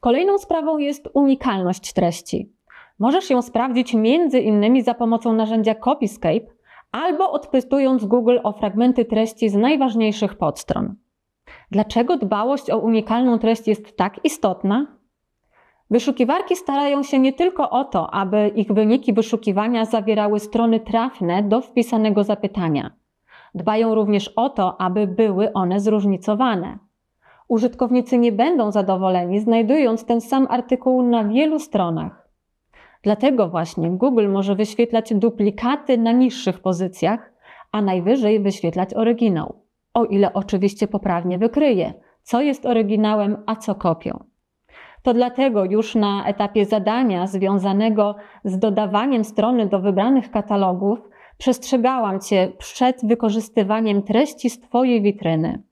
Kolejną sprawą jest unikalność treści. Możesz ją sprawdzić między innymi za pomocą narzędzia Copyscape albo odpytując Google o fragmenty treści z najważniejszych podstron. Dlaczego dbałość o unikalną treść jest tak istotna? Wyszukiwarki starają się nie tylko o to, aby ich wyniki wyszukiwania zawierały strony trafne do wpisanego zapytania. Dbają również o to, aby były one zróżnicowane. Użytkownicy nie będą zadowoleni, znajdując ten sam artykuł na wielu stronach. Dlatego właśnie Google może wyświetlać duplikaty na niższych pozycjach, a najwyżej wyświetlać oryginał, o ile oczywiście poprawnie wykryje, co jest oryginałem, a co kopią. To dlatego już na etapie zadania związanego z dodawaniem strony do wybranych katalogów przestrzegałam Cię przed wykorzystywaniem treści z Twojej witryny.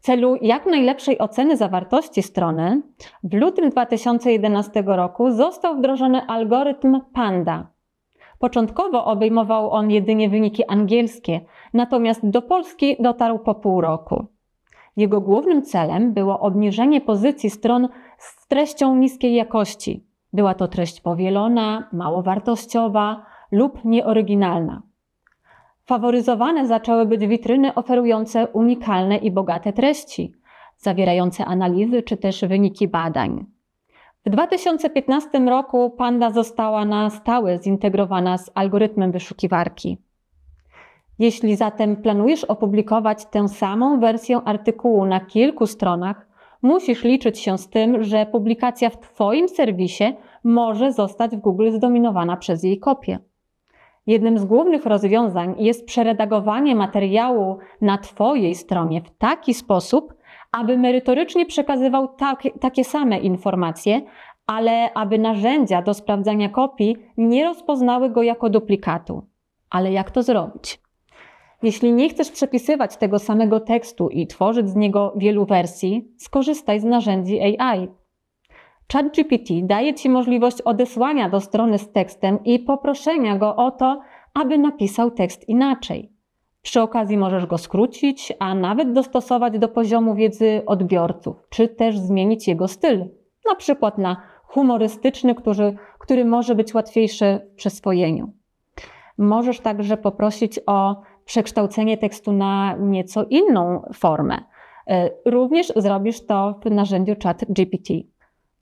W celu jak najlepszej oceny zawartości strony, w lutym 2011 roku został wdrożony algorytm Panda. Początkowo obejmował on jedynie wyniki angielskie, natomiast do Polski dotarł po pół roku. Jego głównym celem było obniżenie pozycji stron z treścią niskiej jakości. Była to treść powielona, mało wartościowa lub nieoryginalna. Faworyzowane zaczęły być witryny oferujące unikalne i bogate treści, zawierające analizy czy też wyniki badań. W 2015 roku Panda została na stałe zintegrowana z algorytmem wyszukiwarki. Jeśli zatem planujesz opublikować tę samą wersję artykułu na kilku stronach, musisz liczyć się z tym, że publikacja w Twoim serwisie może zostać w Google zdominowana przez jej kopię. Jednym z głównych rozwiązań jest przeredagowanie materiału na Twojej stronie w taki sposób, aby merytorycznie przekazywał tak, takie same informacje, ale aby narzędzia do sprawdzania kopii nie rozpoznały go jako duplikatu. Ale jak to zrobić? Jeśli nie chcesz przepisywać tego samego tekstu i tworzyć z niego wielu wersji, skorzystaj z narzędzi AI. ChatGPT daje Ci możliwość odesłania do strony z tekstem i poproszenia go o to, aby napisał tekst inaczej. Przy okazji możesz go skrócić, a nawet dostosować do poziomu wiedzy odbiorców, czy też zmienić jego styl, na przykład na humorystyczny, który, który może być łatwiejszy w przyswojeniu. Możesz także poprosić o przekształcenie tekstu na nieco inną formę. E, również zrobisz to w narzędziu ChatGPT.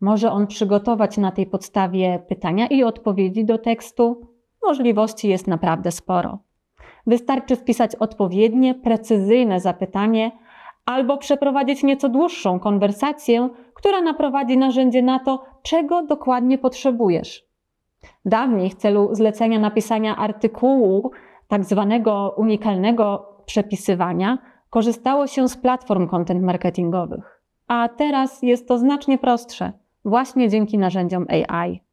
Może on przygotować na tej podstawie pytania i odpowiedzi do tekstu. Możliwości jest naprawdę sporo. Wystarczy wpisać odpowiednie, precyzyjne zapytanie albo przeprowadzić nieco dłuższą konwersację, która naprowadzi narzędzie na to, czego dokładnie potrzebujesz. Dawniej w celu zlecenia napisania artykułu, tak zwanego unikalnego przepisywania, korzystało się z platform content marketingowych. A teraz jest to znacznie prostsze, właśnie dzięki narzędziom AI.